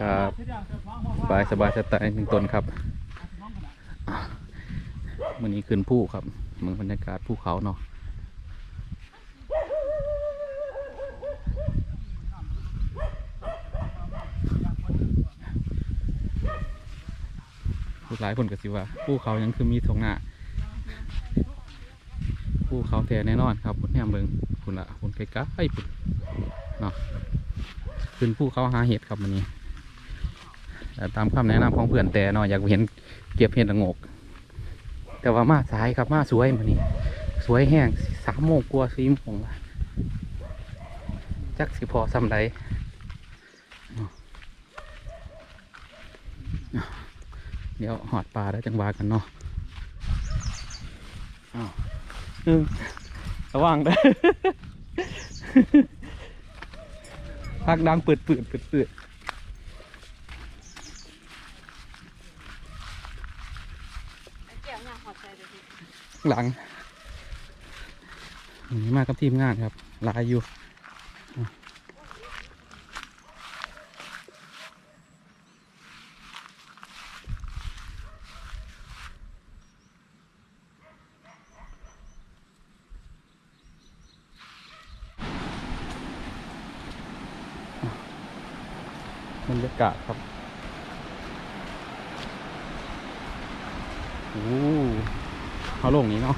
ครับสบายสบายสไตล์หนึ่งตนครับวันนี้ขึ้นผู้ครับเมืองบรรยากาศภูเขาเนาะผู้หลายคนก็สิว่าภูเขายังคือมีทงหน้าภูเขาแท้แน่นอนครับคุณแม่เมืองคุณละคุณใกล้ๆพุ่นเนาะขึ้นภูเขาหาเห็ดครับวันนี้ ตามคำแนะนำของเพื่อนแต่เนาะอยากเห็นเก็บเห็ดละงก แต่ว่ามาสายครับมาสวยวันนี้สวยแห้งสามโมงกว่าสี่โมงจักสิพอซ้ำใดเดี๋ยวหอดปลาแล้วจังหวากันเนาะอ้าวหนึ่งระวังเด้อพักดังปืดปืดปืดปืด แก้วเนี่ยหอดใจเลยดิ หลังนี่มากับทีมงานครับลายอยู่บรรยากาศครับ โอ้ เขาลงนี้เนาะ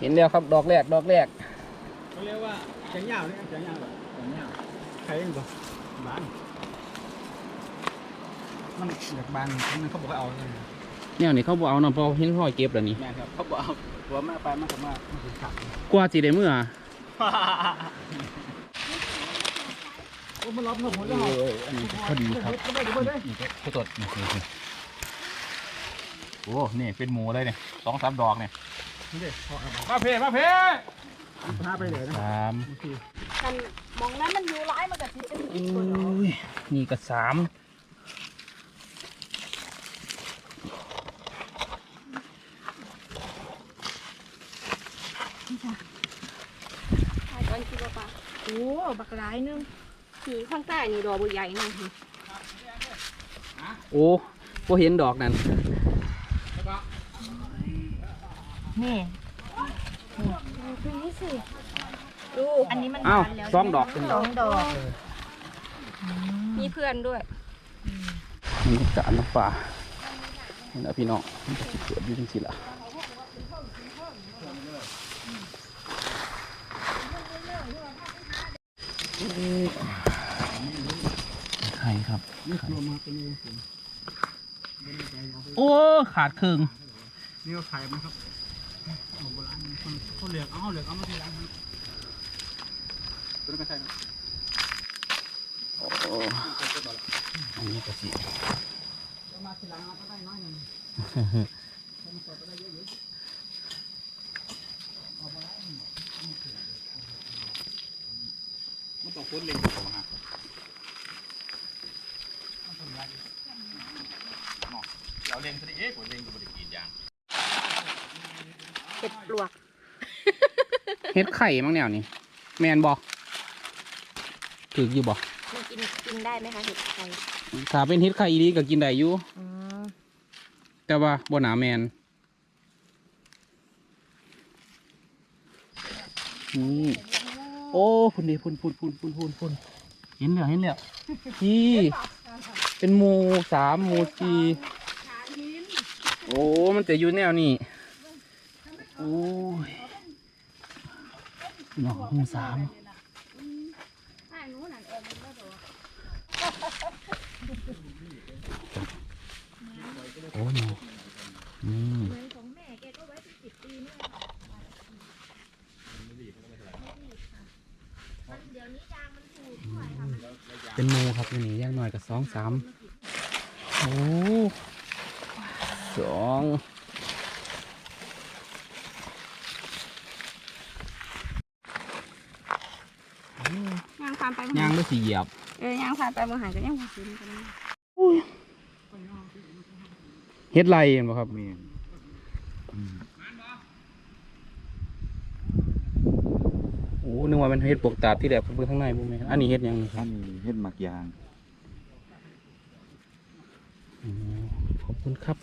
เห็นแล้วครับดอกแรกดอกแรกเขาเรียกว่าแกงยาวนี่แกงยาวแบบแกงยาวใครเองบ่บานมันอยากบานมันเขาบอกให้เอาเลยเนี่ยนี่เขาบอกเอาเนาะเพอเห็นพ่อเก็บแล้วนี่แม่ครับเขาบอกเอาหัวแม่ไปมันก็มามันถึงขับกว่าสิได้เมื่อโอ้มันรับหมดหมดเอแล้วออันนี้พอดีครับก็ไม่ได้ไม่ได้นี่ก็ข้าวตดนี่นี่โอ้ นี่เป็นหมูเลยเนี่ยสองสามดอกเนี่ยนี่เด็ก มาเพมาเพพาไปเลยนะสามโอเคกันมองนั้นมันอยู่ร้ายมันกับที่เป็นโออีกคนเนาะ้ยนี่ก็สามใช่ก่อนคิดว่าปะโอ้บักร้ายนึงขี่ข้างใต้นี่ดอกบัวใหญ่นึงโอ้พอเห็นดอกนั่น นี่คือนี่สิดูอันนี้มันอ้าวบานแล้วสองดอกสองดอกมีเพื่อนด้วยมันกาน้ำป่านี่นะพี่น้องมันจะสิเกิดอยู่จังสิล่ะไข่ครับนี่รวมมาเป็นยังไงโอ้ ขาดครึ่งนี่ก็ขายมั้งครับ โบราณคนเขาเหลือกเอาเหลือกเอามาทีหลังตัวนั้นก็ใช่นะโอ้อันนี้ก็สิมาทีหลังก็ได้น้อยหนึ่งมันต้องพ้นเล็งของฮะเราเล็งซะดิเอ๊ะผมเล็งกับบริกีดยาง ห็ดปลวก เฮ็ดไข่มั้งแนวนี้แมนบอกถืออยู่บอกมันกินกินได้ไหมคะเห็ดไข่ถ้าเป็นเฮ็ดไข่อีดีก็กินได้อยู่อืมแต่ว่าบ่หนาแมนนี่โอ้พุ่นดิพุ่นพุ่นพุ่นพุ่นพุ่นพุ่นเห็นแล้วเห็นแล้วนี่เป็นหมูสามหมูสี่โอ้มันจะอยู่แนวนี้ โอ้ยหนองหูสามใช่องมันก็โดดโอ้ยหนองอืมเป็นสิบปีเนี่ยค่ะมันเดี๋ยวนี้ยางมันถูกด้วยค่ะมันเป็นมูครับอันนี่ย่างหน่อยกับสองสามโอ้สอง ยางฟาน ไปย่างด้วยสีเหยียบ เออยางฟานไปบางหันก็ยังบ่กินกันเฮ็ดไรเห็นบ่ครับมีโอ้นึกว่ามันเฮ็ดปกตาดที่แหลเบิ่งข้างในบ่แม่นอันนี้เฮ็ดหยังนี่คท่ารับนมีเฮ็ดหมักยางอืมขอบคุณครับ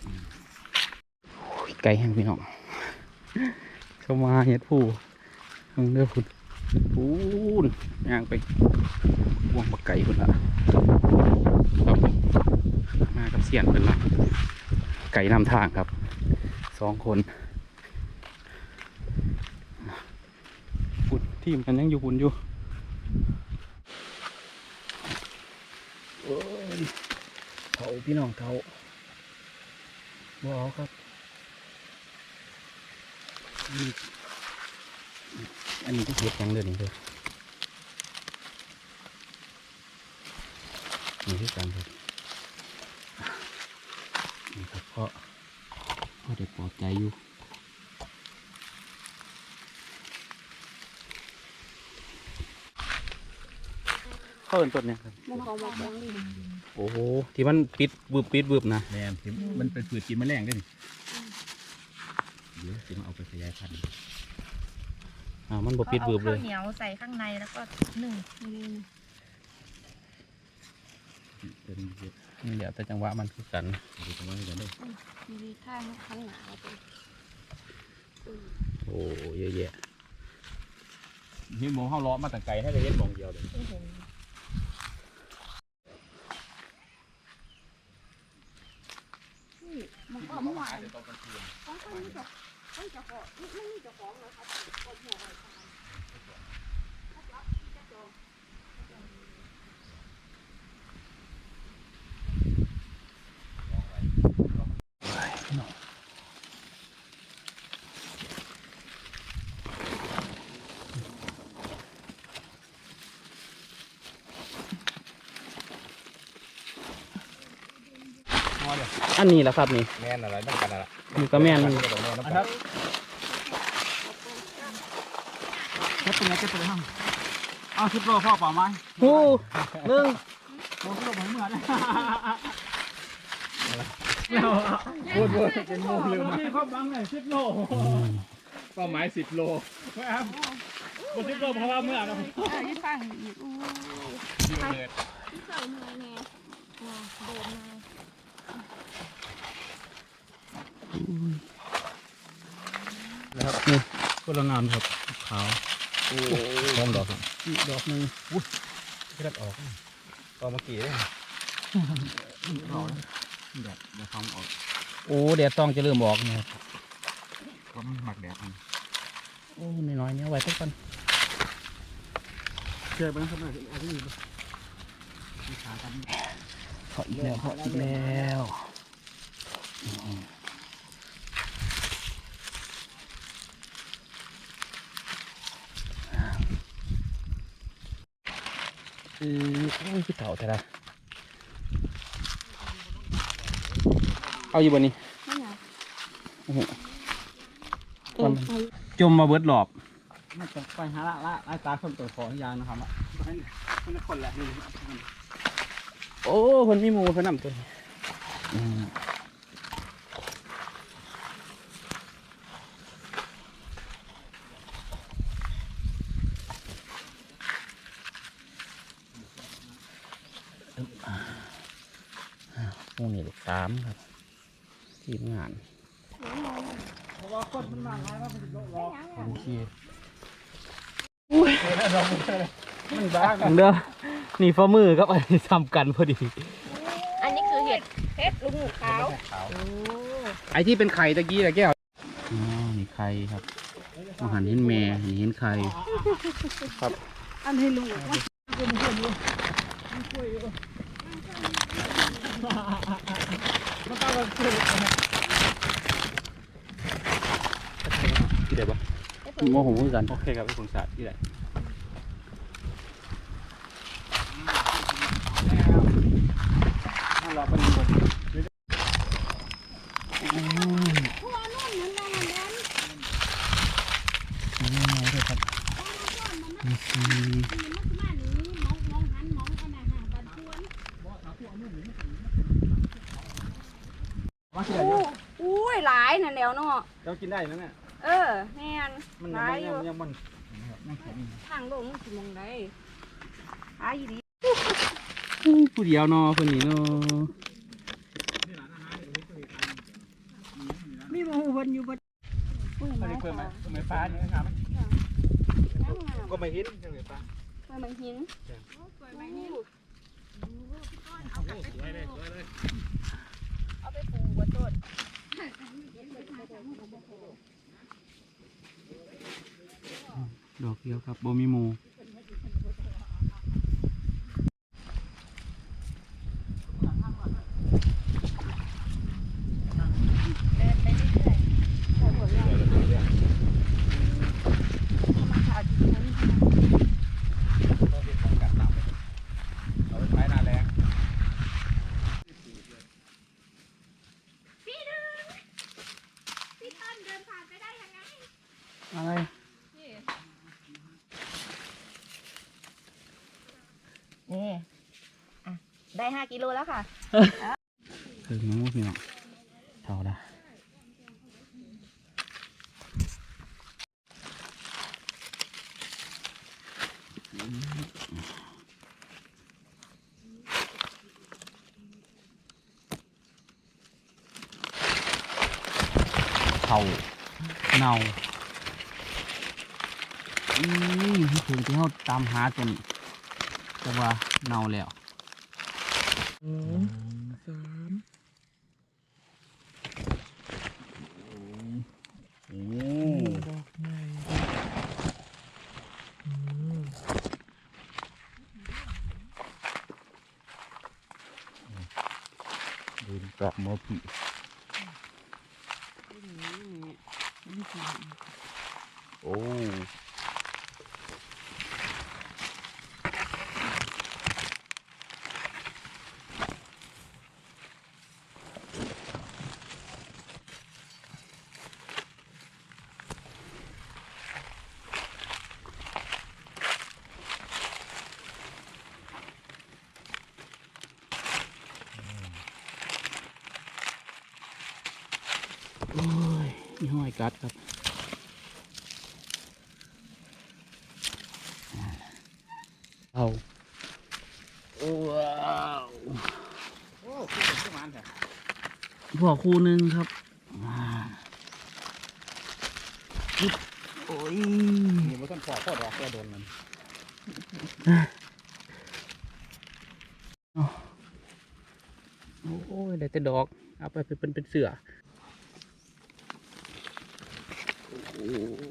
โอ้ยไก่แห้งพี่น้องเข้ามาเฮ็ดผู้เพิ่งเด้อพุ่น ปูนย่างไปวงบักไก่พุ่นละครับมากับเสียนเพิ่นละไก่นำทางครับสองคนพุ่นทีมกันยังอยู่พุ่นอยู่โอ้ยเขาพี่น้องเขาบอาครับ อันนี้ก็เห็ดยังเดือนนี้เลยนี่ที่กันครับนี่ครับเพราะเพราะเด็กปลอบใจอยู่เข้าเป็นต้นเนี่ยครับมันเขามาฟ้องดิโอ้โหที่มันปิดบึบปิดบึบนะแม่นมันเป็นผืดกินแมลงด้วยนี่เดี๋ยวจะมาเอาไปขยายพันธุ์ อ่ามันบ่ปิดบึบเลยข้าวเหนียวใส่ข้างในแล้วก็หนึ่งนี่เป็นเยอะนี่แหละแต่จังหวะมันคือกันเดี๋ยวจะมาให้กันได้มีข้างข้างหนาวเป็นโอ้เยอะแยะนี่หมองเข้าล้อมาแต่ไกลให้ไปเฮ็ดหมองเดียวเลยไม่เห็นนี่มันก็เมื่อวานของคนนี้จะต้องจะขอไม่มีเจ้าของนะครับก็หัวไว้ทาง อันนี้แหละครับนี่แม่นอะไรต้องกันอะไรนี่ก็แม่นครับครับแค่ตัวนี้แค่ตัวนี้เอาสิบโลพ่อเปล่าไหมโอ้หนึ่งโอ้สิบโลเหมือนเหมือนวนวนเป็นโมลืมที่ข้อบังเลยสิบโลเป้าหมายสิบโลครับบนสิบโลเพราะว่าเมื่อนะเออยี่ฟังอีกอู้ที่เกิดที่เคยมาไงมาโดนมา นะครับนี่ก็ละงามครับขาวพร้อมดอกอีกดอกหนึ่งที่รัดออกตอนเมื่อกี้เลยแดดเดี๋ยวเขาออกโอ้แดดต้องจะเริ่มออกนะครับเพราะมันหมักแดดมันโอ้น้อยๆเนี้ยไว้สักกันเจอบ้างครับหน่อยอันนี้มีขาทำ เพาะอีกแล้วเพาะอีกแล้วอือโอ้ยคือเต่าแต่ละเอาอยู่บนนี้ไม่ไงโอ้โหเออไปจมมาเบิดหลอบมันจะไปหาละละละตาคนตัวขอยางนะครับมันคนแหละนี่ โอ้คนมีหมูเขานำตัวนี้อืมหมูนี่ลูกสามครับ ทีมงานเพราะว่าคนมันมาไงว่ามันจะรอโอเค มันบ้าเด้อนี่ฝ่ามือครับอันนี้ทำกันพอดี อันนี้คือเห็ดเห็ดลุงหูขาวขาวโอ้ไอ้ที่เป็นไข่ตะกี้ตะแก้วอ๋อนี่ไข่ข่ครับอาหารเห็นแม่อันนี้เห็นไข่อันให้ลูกว่ามันตามกันคือที่ไหนบ้างโมโหคือกัน โอเคครับพี่ผงสาที่ไหน เราเป็นคน หัวนุ่นเหมือนกันนั่นแหละ ครับ มันมานี่มองมองหันมองอันน่ะหาบันทวน มาที่โอ้ไหนอุ้ยหลายนั่นแล้วเนาะเรากินได้ไหมแม่เออแม่นมันหยัลายงอยู่ยังมันยังแข็งทางลงสิมองได้หายดีผู้เดียวเนาะคนนี้เนาะมีหมูวนอยู่บนอุ้ยอันไม้นี้เปิดไหมค่ะเปิดฟ้าเนี่ยครับน้ำงามก็ไม่เห็นเปิดฟ้าเปิดไม้หินเปิดไม้หินเอาไปปลูกบนต้น ดอกเดียวครับบ่มีหมูเดินไปเรื่อยๆแต่ผลงานมาขาดที่นั้นเราเห็นของกัดต่ำเราใช้นาแรงพี่ดึงพี่ต้นเดินผ่านไปได้ยังไงอะไร นี่อะ ได้ห้ากิโลแล้วค่ะคือหมูพี่น้องเท่าละเข่าเน่าอืมถึงที่เขาตามหาตัวนี้แต่ว่าเน่าแล้ว สามโอ้ดอกใหญ่ดูดอกมอผีโอ้โอ้ย นี่ห้อยกัดครับ เอาว้าวโอ้คือเป็นประมาณแค่พวกคู่หนึ่งครับอ่าอึ๊บโอ้ยนี่มันต้องปอกพอดอกแค่โดนมันโอ้ยได้แต่ดอก เอาไปเป็นเป็นเป็นเสือ โ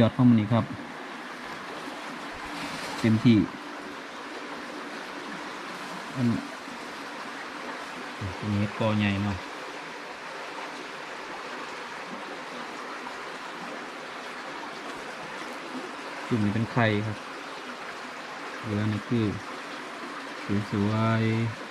ยอดข้ามานนี่ครับ เต็มที่อันนี้กอใหญ่เนาะจุ่มนี้เป็นไข่ครับเหลือนี่คือสวยๆ